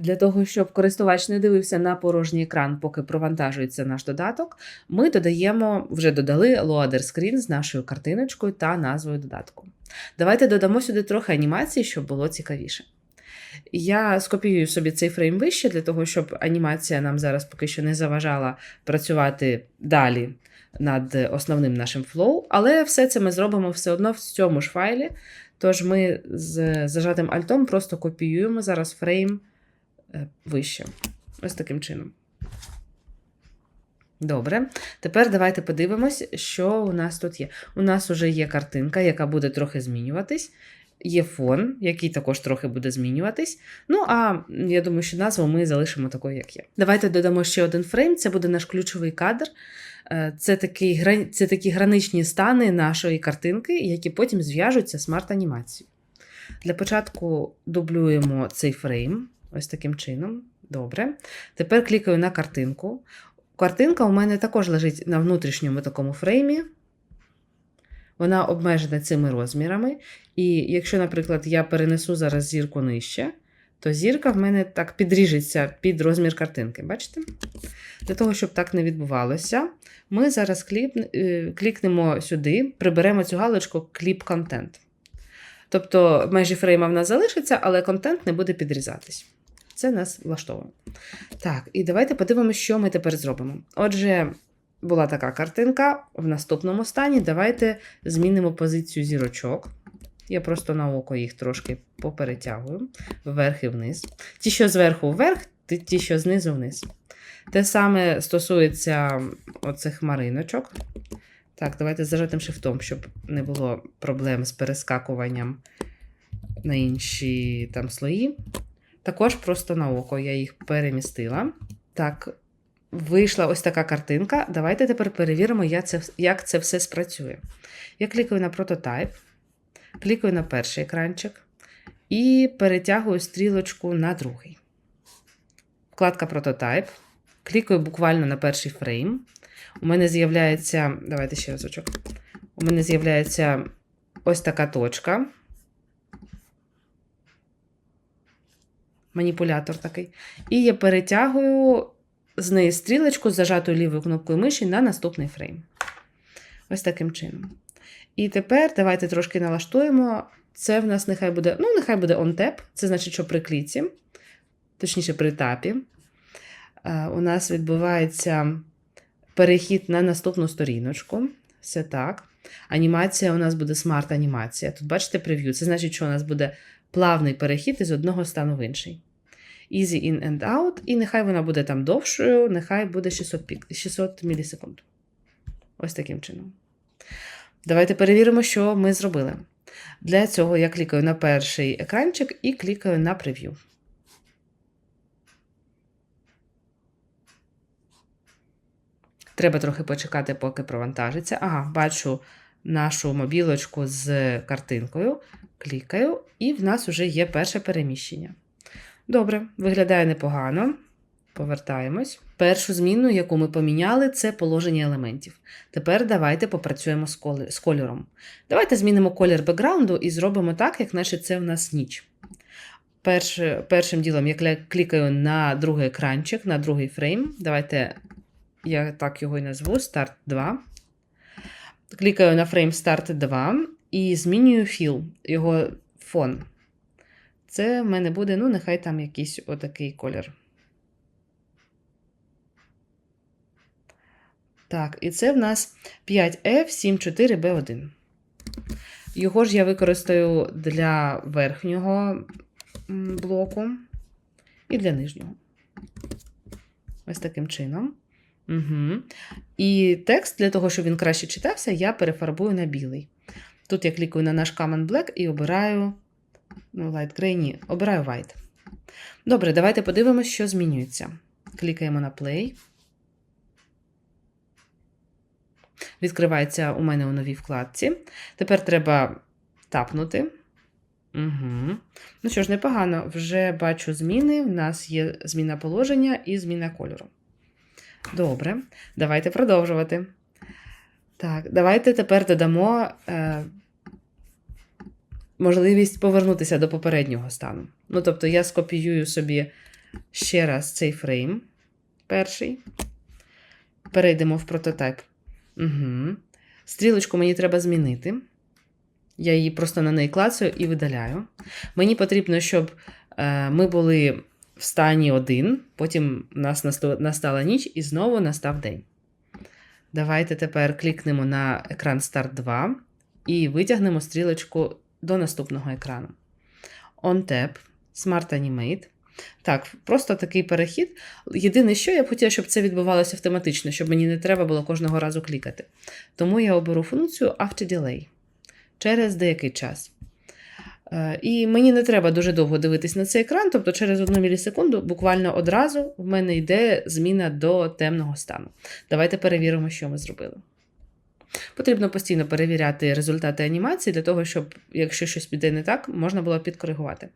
Для того, щоб користувач не дивився на порожній екран, поки провантажується наш додаток, ми додаємо, вже додали loader screen з нашою картиночкою та назвою додатку. Давайте додамо сюди трохи анімації, щоб було цікавіше. Я скопіюю собі цей фрейм вище, для того, щоб анімація нам зараз поки що не заважала працювати далі над основним нашим флоу, але все це ми зробимо все одно в цьому ж файлі. Тож ми з зажатим альтом просто копіюємо зараз фрейм вище. Ось таким чином. Добре. Тепер давайте подивимось, що у нас тут є. У нас вже є картинка, яка буде трохи змінюватись. Є фон, який також трохи буде змінюватись. Ну, а я думаю, що назву ми залишимо такою, як є. Давайте додамо ще один фрейм, це буде наш ключовий кадр. Е, Це, такий, це такі граничні стани нашої картинки, які потім зв'яжуться смарт-анімацією. Для початку дублюємо цей фрейм ось таким чином. Добре. Тепер клікаю на картинку. Картинка у мене також лежить на внутрішньому такому фреймі. Вона обмежена цими розмірами. І якщо, наприклад, я перенесу зараз зірку нижче, то зірка в мене так підріжеться під розмір картинки. Бачите? Для того, щоб так не відбувалося, ми зараз кліп, е, клікнемо сюди, приберемо цю галочку кліп контент. Тобто межі фрейма в нас залишаться, але контент не буде підрізатись. Це нас влаштовує. Так, і давайте подивимося, що ми тепер зробимо. Отже, була така картинка в наступному стані. Давайте змінимо позицію зірочок. Я просто на око їх трошки поперетягую вверх і вниз. Ті, що зверху вверх, ті- що знизу вниз. Те саме стосується оцих хмариночок. Так, давайте зажатим шифтом, щоб не було проблем з перескакуванням на інші там слої. Також просто на око я їх перемістила. Так, вийшла ось така картинка. Давайте тепер перевіримо, як це, все спрацює. Я клікаю на прототайп, клікаю на перший екранчик і перетягую стрілочку на другий. Вкладка прототайп. Клікаю буквально на перший фрейм. У мене з'являється. Давайте ще разочок. У мене з'являється ось така точка. Маніпулятор такий. І я перетягую з неї стрілочку з зажатою лівою кнопкою миші на наступний фрейм. Ось таким чином. І тепер давайте трошки налаштуємо. Це в нас нехай буде, ну, нехай буде on-tap, це значить, що при кліці, точніше, при тапі. У нас відбувається перехід на наступну сторіночку. Все так. Анімація у нас буде смарт-анімація. Тут бачите прев'ю. Це значить, що у нас буде плавний перехід із одного стану в інший. Easy in and out, і нехай вона буде там довшою, нехай буде 600, пік, 600 мілісекунд. Ось таким чином. Давайте перевіримо, що ми зробили. Для цього я клікаю на перший екранчик і клікаю на прев'ю. Треба трохи почекати, поки провантажиться. Ага, бачу нашу мобілочку з картинкою. Клікаю, і в нас вже є перше переміщення. Добре, виглядає непогано. Повертаємось. Першу зміну, яку ми поміняли, це положення елементів. Тепер давайте попрацюємо з кольором. Давайте змінимо колір бекграунду і зробимо так, як наче це в нас ніч. Перш, першим ділом я клікаю на другий екранчик, на другий фрейм. Давайте я так його і назву Start 2. Клікаю на фрейм Start 2 і змінюю філ, його фон. Це в мене буде, ну, нехай там якийсь отакий колір. Так, і це в нас 5F74B1. Його ж я використаю для верхнього блоку і для нижнього. Ось таким чином. Угу. І текст, для того, щоб він краще читався, я перефарбую на білий. Тут я клікаю на наш Common Black і обираю Light Gray, ні, обираю White. Добре, давайте подивимося, що змінюється. Клікаємо на Play. Відкривається у мене у новій вкладці. Тепер треба тапнути. Угу. Ну що ж, непогано. Вже бачу зміни. У нас є зміна положення і зміна кольору. Добре, давайте продовжувати. Так, давайте тепер додамо е, можливість повернутися до попереднього стану. Ну, тобто, я скопіюю собі ще раз цей фрейм перший. Перейдемо в прототип. Угу. Стрілочку мені треба змінити. Я її просто на неї клацаю і видаляю. Мені потрібно, щоб е, ми були в стані 1, потім у нас настала ніч і знову настав день. Давайте тепер клікнемо на екран Start 2 і витягнемо стрілочку до наступного екрану. On Tab, Smart Animate. Так, просто такий перехід. Єдине, що я б хотіла, щоб це відбувалося автоматично, щоб мені не треба було кожного разу клікати. Тому я оберу функцію After Delay через деякий час. Е, і мені не треба дуже довго дивитись на цей екран, тобто через одну мілісекунду, буквально одразу в мене йде зміна до темного стану. Давайте перевіримо, що ми зробили. Потрібно постійно перевіряти результати анімації для того, щоб, якщо щось піде не так, можна було підкоригувати.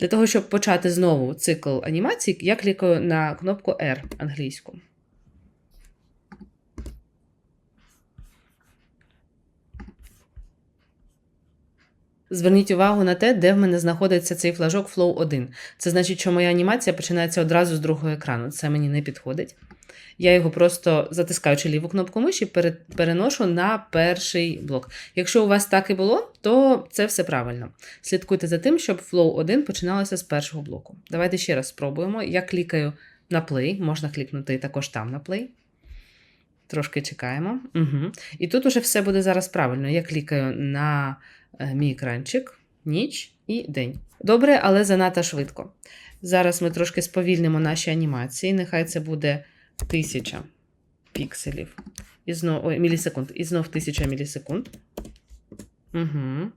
Для того, щоб почати знову цикл анімації, я клікаю на кнопку R англійську. Зверніть увагу на те, де в мене знаходиться цей флажок Flow 1. Це значить, що моя анімація починається одразу з другого екрану. Це мені не підходить. Я його просто затискаючи ліву кнопку миші, переношу на перший блок. Якщо у вас так і було, то це все правильно. Слідкуйте за тим, щоб Flow 1 починалося з першого блоку. Давайте ще раз спробуємо. Я клікаю на play, можна клікнути також там на play. Трошки чекаємо. Угу. І тут уже все буде зараз правильно. Я клікаю на Е, мій екранчик, ніч і день. Добре, але занадто швидко. Зараз ми трошки сповільнимо наші анімації. Нехай це буде 1000 пікселів. І знов, ой, мілісекунд. І знов 1000 мілісекунд. Угу.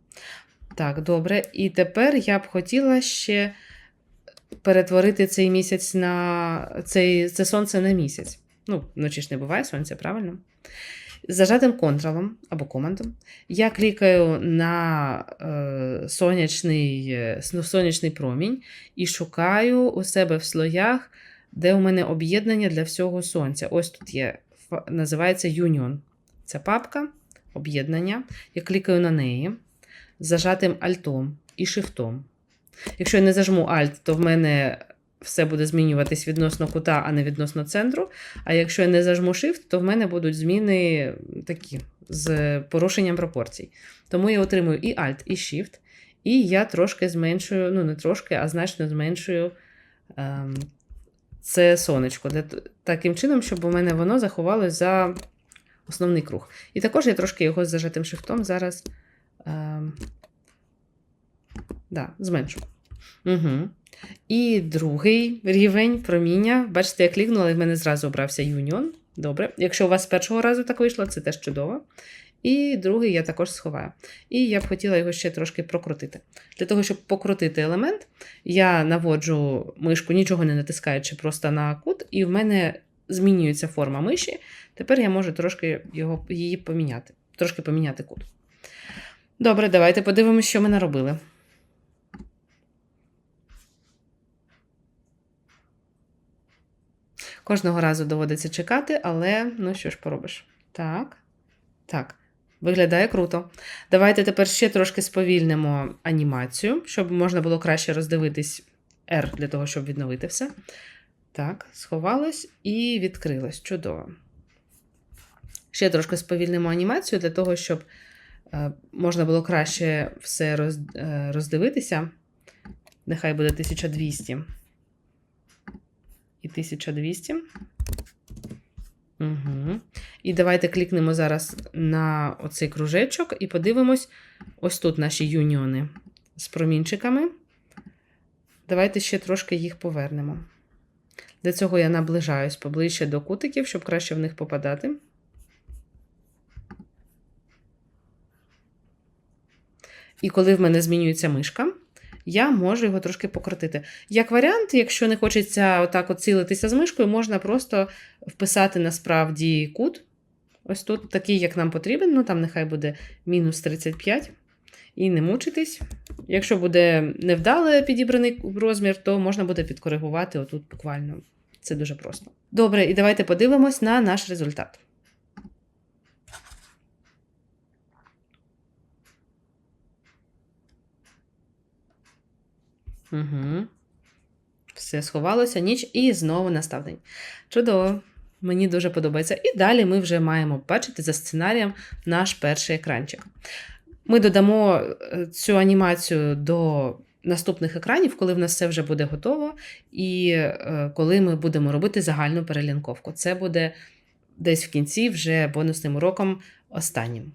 Так, добре. І тепер я б хотіла ще перетворити цей місяць на цей, це сонце на місяць. Ну, вночі ж не буває сонця, правильно? зажатим контролом або командом я клікаю на е, сонячний е, сонячний промінь і шукаю у себе в слоях, де у мене об'єднання для всього сонця. Ось тут є, називається Union. Ця папка об'єднання. Я клікаю на неї зажатим альтом і шифтом. Якщо я не зажму Alt, то в мене все буде змінюватись відносно кута, а не відносно центру. А якщо я не зажму Shift, то в мене будуть зміни такі з порушенням пропорцій. Тому я отримую і Alt, і Shift, і я трошки зменшую, ну не трошки, а значно зменшую ем, це сонечко. Для, таким чином, щоб у мене воно заховалось за основний круг. І також я трошки його з зажатим шифтом зараз ем, да, зменшу. Угу. І другий рівень проміння. Бачите, я клікнула, і в мене зразу обрався Union. Добре. Якщо у вас з першого разу так вийшло, це теж чудово. І другий я також сховаю. І я б хотіла його ще трошки прокрутити. Для того, щоб покрутити елемент, я наводжу мишку, нічого не натискаючи просто на кут, і в мене змінюється форма миші. Тепер я можу трошки його, її поміняти, трошки поміняти кут. Добре, давайте подивимося, що ми наробили. Кожного разу доводиться чекати, але ну що ж поробиш? Так. Так. Виглядає круто. Давайте тепер ще трошки сповільнимо анімацію, щоб можна було краще роздивитись R для того, щоб відновити все. Так, сховалось і відкрилось. Чудово. Ще трошки сповільнимо анімацію для того, щоб е, можна було краще все е, роздивитися. Нехай буде 1200 і 1200. Угу. І давайте клікнемо зараз на оцей кружечок і подивимось, ось тут наші юніони з промінчиками. Давайте ще трошки їх повернемо. Для цього я наближаюсь поближче до кутиків, щоб краще в них попадати. І коли в мене змінюється мишка, я можу його трошки покрутити. Як варіант, якщо не хочеться отак от цілитися з мишкою, можна просто вписати насправді кут. Ось тут такий, як нам потрібен, ну там нехай буде мінус 35. І не мучитись. Якщо буде невдале підібраний розмір, то можна буде підкоригувати отут буквально. Це дуже просто. Добре, і давайте подивимось на наш результат. Угу. все сховалося, ніч, і знову настав день. Чудово! Мені дуже подобається. І далі ми вже маємо бачити за сценарієм наш перший екранчик. Ми додамо е, цю анімацію до наступних екранів, коли в нас все вже буде готово, і е, коли ми будемо робити загальну перелінковку. Це буде десь в кінці вже бонусним уроком останнім.